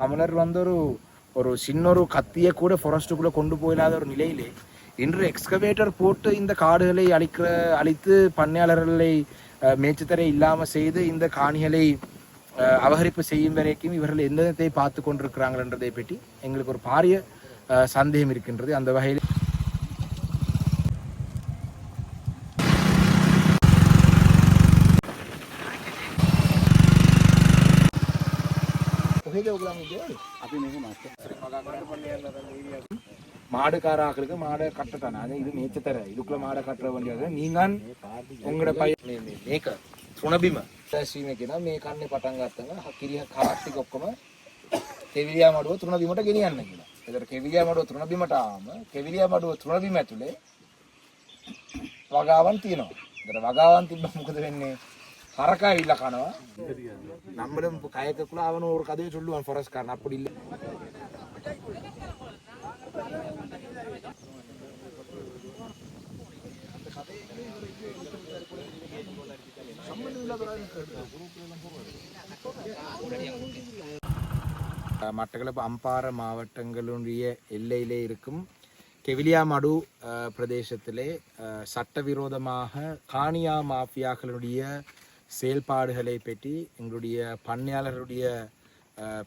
தமிழர் வந்து ஒரு ஒரு சின்ன ஒரு கத்தியை கூட ஃபாரஸ்ட்டுக்குள்ளே கொண்டு போயிடாத ஒரு நிலையிலே இன்று எக்ஸ்கவேட்டர் போட்டு இந்த காடுகளை அழிக்கிற அழித்து பண்ணையாளர்களை மேய்ச்சத்தரை இல்லாமல் செய்து இந்த காணிகளை அபகரிப்பு செய்யும் வரைக்கும் இவர்கள் எந்த விதத்தை பார்த்து கொண்டிருக்கிறாங்கன்றதை பற்றி எங்களுக்கு ஒரு பாரிய சந்தேகம் இருக்கின்றது. அந்த வகையில் අපි මෙහෙ මාත් மாடுக்கார ஆக்களுக்கு மாடை கட்டத்தானே அது இது மேய்ச்சத்தர இதுக்குள்ள மாடை கட்டுற வேண்டியது நீங்கள் உங்களோட பையன் මේ මේ මේක තුනබිම සැසීම කියන මේ කන්නේ පටන් ගත්තම කිරිය කාට්ටික ඔක්කොම කෙවිලියා මඩුව තුනබිමට ගෙනියන්න කියලා. ඒතර කෙවිලියා මඩුව තුනබිමට ආවම කෙවිලියා මඩුව තුනබිම ඇතුලේ වගාවන් තියෙනවා. ඒතර වගාවන් තිබ්බම මොකද වෙන්නේ? பறக்காய் இல்லை காணும் நம்மளும் கயக்கக்குள்ள அவன் ஒரு கதையை சொல்லுவான் ஃபாரஸ்ட்காரன் அப்படி இல்லை. மட்டக்களப்பு அம்பார மாவட்டங்களுடைய எல்லையிலே இருக்கும் கெவிலியாமடு பிரதேசத்திலே சட்டவிரோதமாக காணியா மாஃபியாக்களுடைய செயல்பாடுகளை பற்றி எங்களுடைய பண்ணையாளருடைய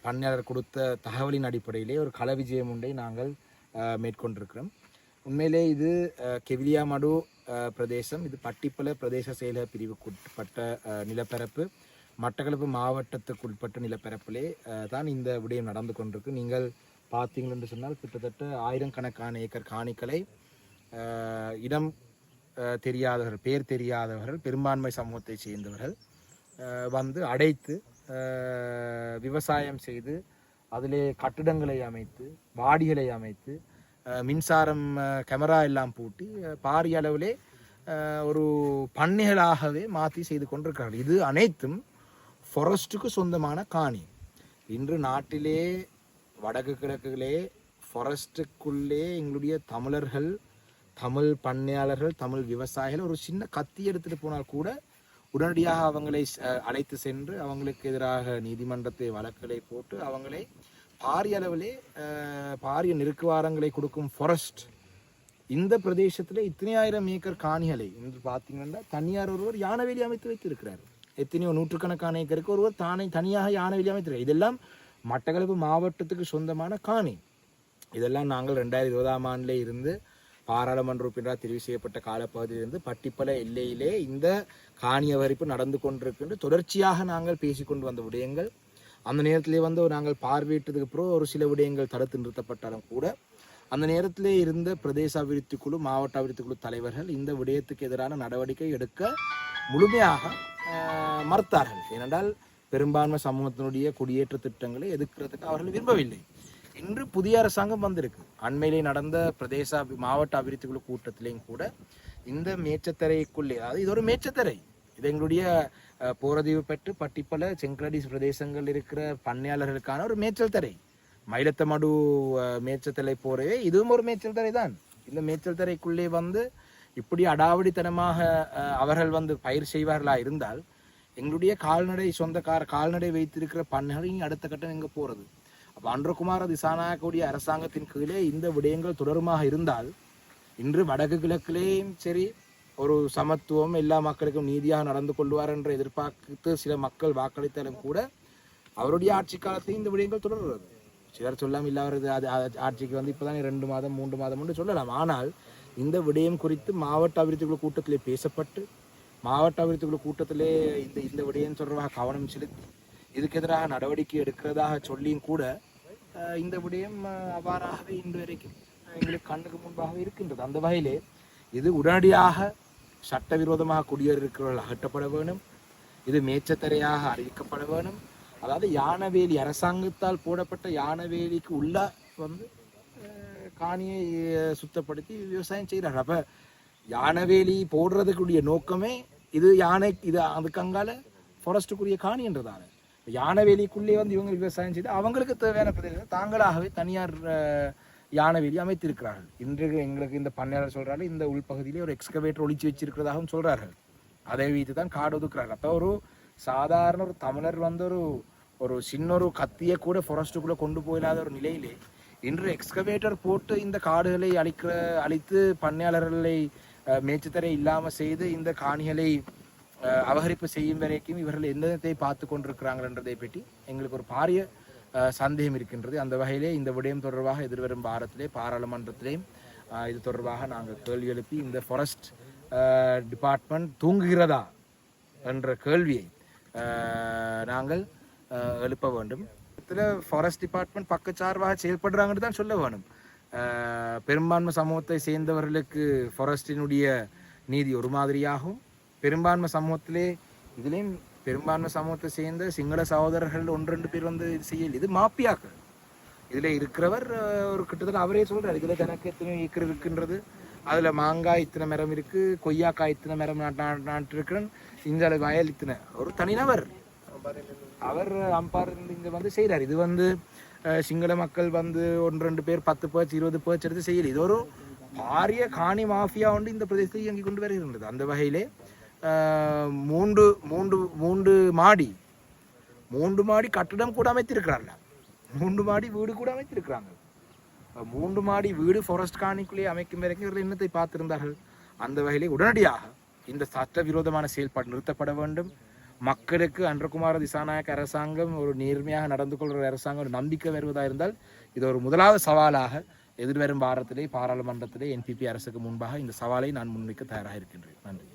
பண்ணையாளர் கொடுத்த தகவலின் அடிப்படையிலே ஒரு கள விஜயம் ஒன்றை நாங்கள் மேற்கொண்டிருக்கிறோம். உண்மையிலே இது கெவிலியாமடு பிரதேசம் இது பட்டிப்பல பிரதேச செயலக பிரிவுக்குட்பட்ட நிலப்பரப்பு. மட்டக்களப்பு மாவட்டத்துக்குட்பட்ட நிலப்பரப்பிலே தான் இந்த விடயம் நடந்து கொண்டிருக்கு. நீங்கள் பார்த்தீங்கள் என்று சொன்னால் கிட்டத்தட்ட ஆயிரக்கணக்கான ஏக்கர் காணிகளை இடம் தெரியாதவர்கள் பேர் தெரியாதவர்கள் பெரும்பான்மை சமூகத்தை சேர்ந்தவர்கள் வந்து அடைத்து விவசாயம் செய்து அதிலே கட்டிடங்களை அமைத்து வாடிகளை அமைத்து மின்சாரம் கேமரா எல்லாம் பூட்டி பாரிய அளவிலே ஒரு பண்ணைகளாகவே மாற்றி செய்து கொண்டிருக்கிறார்கள். இது அனைத்தும் ஃபாரஸ்ட்டுக்கு சொந்தமான காணி. இன்று நாட்டிலே வடக்கு கிழக்குகளே ஃபாரஸ்ட்டுக்குள்ளே எங்களுடைய தமிழர்கள் தமிழ் பண்ணையாளர்கள் தமிழ் விவசாயிகள் ஒரு சின்ன கத்தி எடுத்துட்டு போனால் கூட உடனடியாக அவங்களை அழைத்து சென்று அவங்களுக்கு எதிராக நீதிமன்றத்தை வழக்குகளை போட்டு அவங்களை பாரிய அளவிலே பாரிய நெருக்குவாரங்களை கொடுக்கும் ஃபாரஸ்ட் இந்த பிரதேசத்தில் இத்தனை ஆயிரம் ஏக்கர் காணிகளை என்று பார்த்தீங்கன்னா தனியார் ஒருவர் யானவேலி அமைத்து வைத்திருக்கிறார். எத்தனையோ நூற்றுக்கணக்கான ஏக்கருக்கு ஒருவர் தானே தனியாக யானவேலி அமைத்திருக்கிறார். இதெல்லாம் மட்டக்களப்பு மாவட்டத்துக்கு சொந்தமான காணி. இதெல்லாம் நாங்கள் ரெண்டாயிரத்தி இருபதாம் ஆண்டிலே இருந்து பாராளுமன்ற உறுப்பினராக தெரிவு செய்யப்பட்ட காலப்பகுதியிலிருந்து பட்டிப்பல எல்லையிலே இந்த காணிய வரிப்பு நடந்து கொண்டிருக்கின்ற தொடர்ச்சியாக நாங்கள் பேசிக்கொண்டு வந்த விடயங்கள் அந்த நேரத்திலே வந்து நாங்கள் பார்வையிட்டதுக்கு அப்புறம் ஒரு சில விடயங்கள் தடுத்து நிறுத்தப்பட்டாலும் கூட அந்த நேரத்திலே இருந்த பிரதேச அபிவிருத்தி குழு மாவட்ட அபிவிருத்தி குழு தலைவர்கள் இந்த விடயத்துக்கு எதிரான நடவடிக்கை எடுக்க முழுமையாக மறுத்தார்கள். ஏனென்றால் பெரும்பான்மை சமூகத்தினுடைய குடியேற்ற திட்டங்களை எதிர்க்கிறதுக்கு அவர்கள் விரும்பவில்லை. இன்று புதிய அரசாங்கம் வந்திருக்கு. அண்மையிலே நடந்த பிரதேச மாவட்ட அபிவிருத்தி குழு கூட்டத்திலேயும் கூட இந்த மேச்சத்தரைக்குள்ளே அதாவது இது ஒரு மேச்சத்தரை. இது எங்களுடைய போரதீவு பெற்று பட்டிப்பல செங்கலடிஸ் பிரதேசங்கள் இருக்கிற பண்ணையாளர்களுக்கான ஒரு மேய்ச்சல் தரை மயிலத்தமடு அஹ், மேய்ச்சல் போறவே இதுவும் ஒரு மேய்ச்சல் தரை தான். இந்த மேய்ச்சல் தரைக்குள்ளே வந்து இப்படி அடாவடித்தனமாக அஹ், அவர்கள் வந்து பயிர் செய்வார்களா இருந்தால் எங்களுடைய கால்நடை சொந்தக்கார கால்நடை வைத்திருக்கிற பண்ணைகள் அடுத்த கட்டம் எங்கே போகிறது அன்றகுமார திசாநாயக்கூடிய அரசாங்கத்தின் கீழே இந்த விடயங்கள் தொடருமாக இருந்தால் இன்று வடக்கு கிழக்கிலேயும் சரி ஒரு சமத்துவம் எல்லா மக்களுக்கும் நீதியாக நடந்து கொள்வார் என்று எதிர்பார்த்து சில மக்கள் வாக்களித்தாலும் கூட அவருடைய ஆட்சி காலத்தையும் இந்த விடயங்கள் தொடர்கிறது. சிலர் சொல்லாமல் இல்லாதது அது ஆட்சிக்கு வந்து இப்போதான் ரெண்டு மாதம் மூன்று மாதம் என்று சொல்லலாம். ஆனால் இந்த விடயம் குறித்து மாவட்ட அபிவிருத்தி குழு கூட்டத்திலே பேசப்பட்டு மாவட்ட அபிவிருத்தி குழு கூட்டத்திலே இந்த இந்த விடயம் தொடர்பாக கவனம் செலுத்தி இதுக்கு எதிராக நடவடிக்கை எடுக்கிறதாக சொல்லியும் கூட இந்த விடயம் அவ்வாறாகவே இன்று வரைக்கும் எங்களுக்கு கண்ணுக்கு முன்பாகவே இருக்கின்றது. அந்த வகையிலே இது உடனடியாக சட்டவிரோதமாக குடியேறிருக்கிறவர்கள் அகற்றப்பட வேணும். இது மேச்சத்தரையாக அறிவிக்கப்பட வேணும். அதாவது யானவேலி அரசாங்கத்தால் போடப்பட்ட யானவேலிக்கு உள்ள வந்து காணியை சுத்தப்படுத்தி விவசாயம் செய்கிறார். அப்ப யானவேலி போடுறதுக்குரிய நோக்கமே இது யானை இது அதுக்கு அங்கால ஃபாரஸ்ட்டுக்குரிய காணின்றதால யானவேலிக்குள்ளே வந்து இவங்க விவசாயம் செய்து அவங்களுக்கு தேவையான பிரதேசம் தாங்களாகவே தனியார் அஹ், யானவேலி அமைத்திருக்கிறார்கள். இன்று எங்களுக்கு இந்த பண்ணையாளர் சொல்கிறாரு இந்த உள்பகுதியிலே ஒரு எக்ஸ்கவேட்டர் ஒழிச்சு வச்சிருக்கிறதாகவும் சொல்கிறார்கள் அதை வைத்து தான் காடு ஒதுக்குறாங்க. அப்போ ஒரு சாதாரண ஒரு தமிழர் வந்து ஒரு ஒரு சின்ன ஒரு கத்தியை கூட ஃபாரஸ்ட்டுக்குள்ளே கொண்டு போயிடாத ஒரு நிலையிலே இன்று எக்ஸ்கவேட்டர் போட்டு இந்த காடுகளை அழிக்கிற அழித்து பண்ணையாளர்களை அஹ், மேய்ச்சத்தரை இல்லாமல் செய்து இந்த காணிகளை அபகரிப்பு செய்யும் வரைக்கும் இவர்கள் எந்தத்தை பார்த்து கொண்டிருக்கிறாங்கன்றதை பற்றி எங்களுக்கு ஒரு பாரிய சந்தேகம் இருக்கின்றது. அந்த வகையிலே இந்த விடயம் தொடர்பாக எதிர்வரும் வாரத்திலே பாராளுமன்றத்திலேயும் இது தொடர்பாக நாங்கள் கேள்வி எழுப்பி இந்த ஃபாரஸ்ட் டிபார்ட்மெண்ட் தூங்குகிறதா என்ற கேள்வியை நாங்கள் எழுப்ப வேண்டும். இதில் ஃபாரஸ்ட் டிபார்ட்மெண்ட் பக்கச்சார்பாக செயல்படுறாங்கன்னு தான் சொல்ல வேணும். பெரும்பான்மை சமூகத்தை சேர்ந்தவர்களுக்கு ஃபாரஸ்டினுடைய நீதி ஒரு மாதிரியாகும். பெரும்பான்மை சமூகத்திலே இதுலேயும் பெரும்பான்மை சமூகத்தை சேர்ந்த சிங்கள சகோதரர்கள் ஒன்று ரெண்டு பேர் வந்து இது செய்யல. இது மாப்பியாக்கள். இதில் இருக்கிறவர் ஒரு கிட்டத்தட்ட அவரே சொல்கிறார் இதில் தனக்கு எத்தனை ஏக்கர் இருக்குன்றது. அதில் மாங்காய் இத்தனை மரம் இருக்குது கொய்யாக்காய் இத்தனை மரம் நாட்டு நாட்டு இந்த வயல் இத்தனை. ஒரு தனிநபர். அவர் அம்பார் இங்கே வந்து செய்கிறார் இது வந்து சிங்கள மக்கள் வந்து ஒன்று ரெண்டு பேர் பத்து பேர்ச் இருபது பேர்ச் எடுத்து செய்யல. இது ஒரு பாரிய காணி மாஃபியா வந்து இந்த பிரதேசத்தை இயங்கி கொண்டு வருகின்றது. அந்த வகையிலே மூன்று மூன்று மூன்று மாடி. மூன்று மாடி கட்டிடம் கூட அமைத்திருக்கிறார்கள். மூன்று மாடி வீடு கூட அமைத்திருக்கிறாங்க மூன்று மாடி வீடு ஃபாரஸ்ட் காணிக்குள்ளே அமைக்கும் வரைக்கும் இவர்கள் என்னத்தை பார்த்திருந்தார்கள்? அந்த வகையிலே உடனடியாக இந்த சட்டவிரோதமான செயல்பாடு நிறுத்தப்பட வேண்டும். மக்களுக்கு அன்றகுமார திசாநாயக்க அரசாங்கம் ஒரு நேர்மையாக நடந்து கொள்கிற அரசாங்கம் ஒரு நம்பிக்கை வருவதாக இருந்தால் இது ஒரு முதலாவது சவாலாக எதிர்வரும் வாரத்திலே பாராளுமன்றத்திலே என்பிபி அரசுக்கு முன்பாக இந்த சவாலை நான் முன்வைக்க தயாராக இருக்கின்றேன். நன்றி.